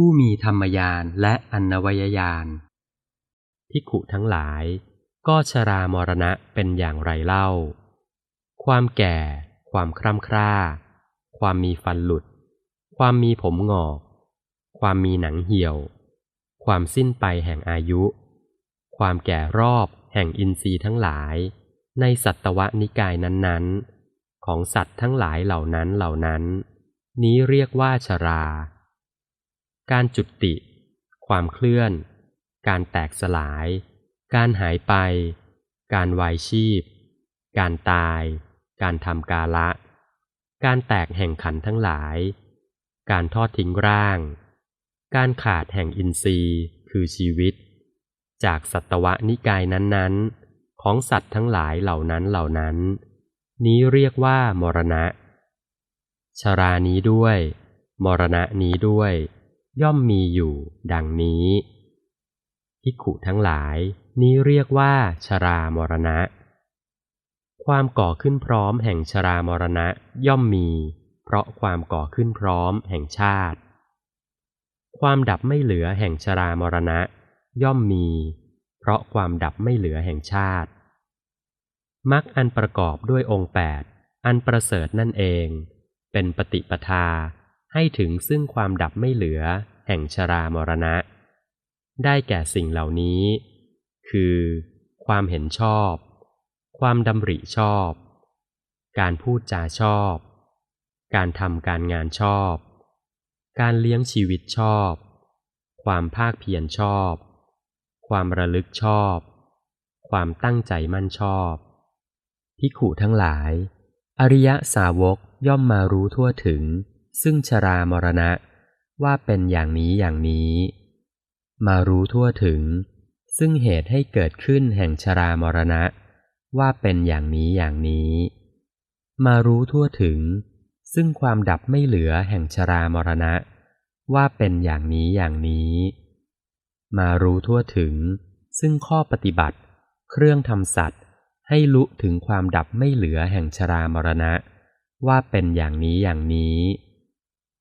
ผู้มีธรรมยานและอันวยยานภิขุทั้งหลาย ก็ชรามรณะเป็นอย่างไรเล่า ความแก่ ความคร่ำคร่า ความมีฟันหลุด ความมีผมงอก ความมีหนังเหี่ยว ความสิ้นไปแห่งอายุ ความแก่รอบแห่งอินทรีย์ทั้งหลาย ในสัตวนิกายนั้นๆ ของสัตว์ทั้งหลายเหล่านั้นเหล่านั้น นี้เรียกว่าชรา การจุติ ความเคลื่อน การแตกสลาย การหายไป การวายชีพ การตาย การทำกาละ การแตกแห่งขันทั้งหลาย การทอดทิ้งร่าง การขาดแห่งอินทรีย์คือชีวิต จากสัตวะนิกายนั้นๆ ของสัตว์ทั้งหลายเหล่านั้นเหล่านั้น นี้เรียกว่ามรณะ ชรานี้ด้วย มรณะนี้ด้วย ย่อมมีอยู่ ดังนี้ภิกขุทั้งหลาย นี้เรียกว่า ชรามรณะ ความก่อขึ้นพร้อมแห่งชรามรณะย่อมมี เพราะความก่อขึ้นพร้อมแห่งชาติ ความดับไม่เหลือแห่งชรามรณะ ย่อมมี เพราะความดับไม่เหลือแห่งชาติมรรคอันประกอบด้วยองค์แปดอันประเสริฐนั่นเอง เป็นปฏิปทา ให้ถึงซึ่งความดับไม่เหลือ แห่งชรามรณะ ได้แก่สิ่งเหล่านี้ คือ ความเห็นชอบ ความดำริชอบ การพูดจาชอบ การทำการงานชอบ การเลี้ยงชีวิตชอบ ความภาคเพียรชอบ ความระลึกชอบ ความตั้งใจมั่นชอบพิขุทั้งหลาย อริยสาวกย่อมมารู้ทั่วถึง ซึ่งชรามรณะว่าเป็นอย่างนี้อย่างนี้ มารู้ทั่วถึง ซึ่งเหตุให้เกิดขึ้นแห่งชรามรณะ ว่าเป็นอย่างนี้อย่างนี้ มารู้ทั่วถึง ซึ่งความดับไม่เหลือแห่งชรามรณะ ว่าเป็นอย่างนี้อย่างนี้ มารู้ทั่วถึง ซึ่งข้อปฏิบัติ เครื่องทำสัตว์ ให้ลุถึงความดับไม่เหลือแห่งชรามรณะ ว่าเป็นอย่างนี้อย่างนี้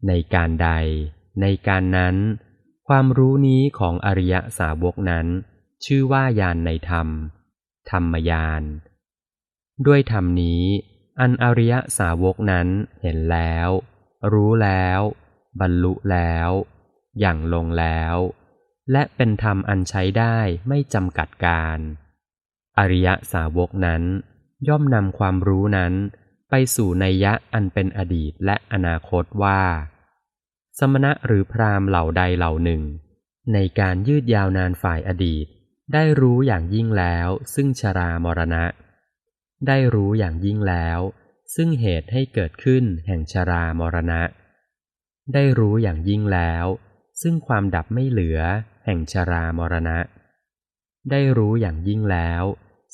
ในการใด ในการนั้น ความรู้นี้ของอริยสาวกนั้น ชื่อว่าญาณในธรรม ธรรมญาณด้วยธรรมนี้ อันอริยสาวกนั้นเห็นแล้ว รู้แล้ว บรรลุแล้ว อย่างลงแล้ว และเป็นธรรมอันใช้ได้ไม่จำกัดการ อริยสาวกนั้น ย่อมนำความรู้นั้นไปสู่ในยะอันเป็นอดีตและอนาคตว่า สมณะหรือพราหมณ์เหล่าใดเหล่าหนึ่ง ในการยืดยาวนานฝ่ายอดีต ได้รู้อย่างยิ่งแล้ว ซึ่งชรามรณะ ได้รู้อย่างยิ่งแล้ว ซึ่งเหตุให้เกิดขึ้นแห่งชรามรณะ ได้รู้อย่างยิ่งแล้ว ซึ่งความดับไม่เหลือ แห่งชรามรณะ ได้รู้อย่างยิ่งแล้ว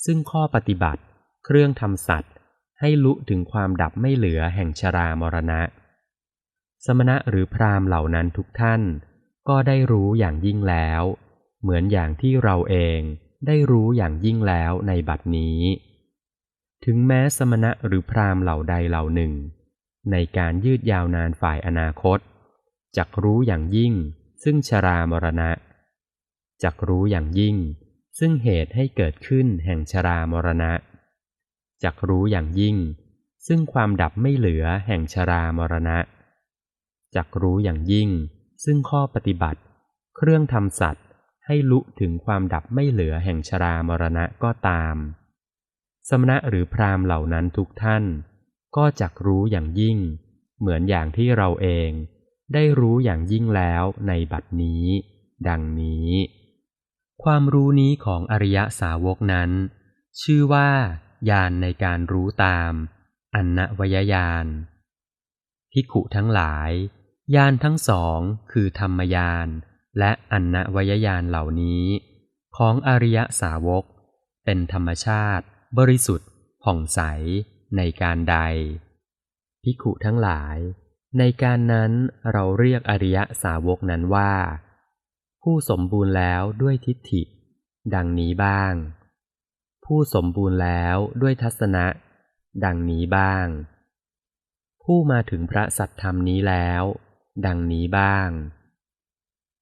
ซึ่งข้อปฏิบัติ เครื่องทำสัตว์ ให้ลุถึงความดับไม่เหลือแห่งชรามรณะ สมณะหรือพราหมณ์เหล่านั้นทุกท่าน ก็ได้รู้อย่างยิ่งแล้ว เหมือนอย่างที่เราเองได้รู้อย่างยิ่งแล้วในบัดนี้ ถึงแม้สมณะหรือพราหมณ์เหล่าใดเหล่าหนึ่ง ในการยืดยาวนานฝ่ายอนาคตจักรู้อย่างยิ่ง ซึ่งชรามรณะจักรู้อย่างยิ่ง ซึ่งเหตุให้เกิดขึ้นแห่งชรามรณะจักรู้อย่างยิ่ง ซึ่งความดับไม่เหลือแห่งชรามรณะ จักรู้อย่างยิ่ง ซึ่งข้อปฏิบัติ เครื่องทำสัตว์ให้ลุถึงความดับไม่เหลือแห่งชรามรณะก็ตาม สมณะหรือพรามเหล่านั้นทุกท่าน ก็จักรู้อย่างยิ่ง เหมือนอย่างที่เราเอง ได้รู้อย่างยิ่งแล้วในบัดนี้ ดังนี้ ความรู้นี้ของอริยสาวกนั้น ชื่อว่าญาณในการรู้ตาม อันนวยญาณพิขุทั้งหลาย ญาณทั้งสองคือธรรมญาณและอันนวยญาณเหล่านี้ ของอริยสาวก เป็นธรรมชาติ บริสุทธิ์ ผ่องใสในการใด พิขุทั้งหลาย ในการนั้นเราเรียกอริยสาวกนั้นว่า ผู้สมบูรณ์แล้วด้วยทิฏฐิ ดังนี้บ้าง ผู้สมบูรณ์แล้วด้วยทัศนะ ดังนี้บ้าง ผู้มาถึงพระสัตธรรมนี้แล้ว ดังนี้บ้าง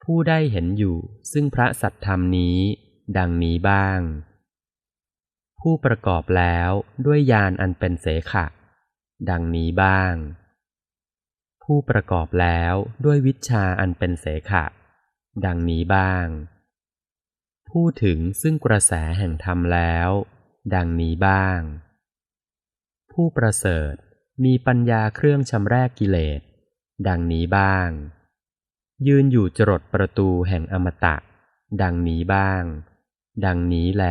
ผู้ได้เห็นอยู่ซึ่งพระสัตธรรมนี้ ดังนี้บ้าง ผู้ประกอบแล้วด้วยญาณอันเป็นเสขะ ดังนี้บ้าง ผู้ประกอบแล้วด้วยวิชาอันเป็นเสขะ ดังนี้บ้าง ผู้ถึงซึ่งกระแสแห่งธรรมแล้ว ดังนี้บ้าง ผู้ประเสริฐมีปัญญาเครื่องชำแรกกิเลส ดังนี้บ้าง ยืนอยู่จรดประตูแห่งอมตะ ดังนี้บ้าง ดังนี้แล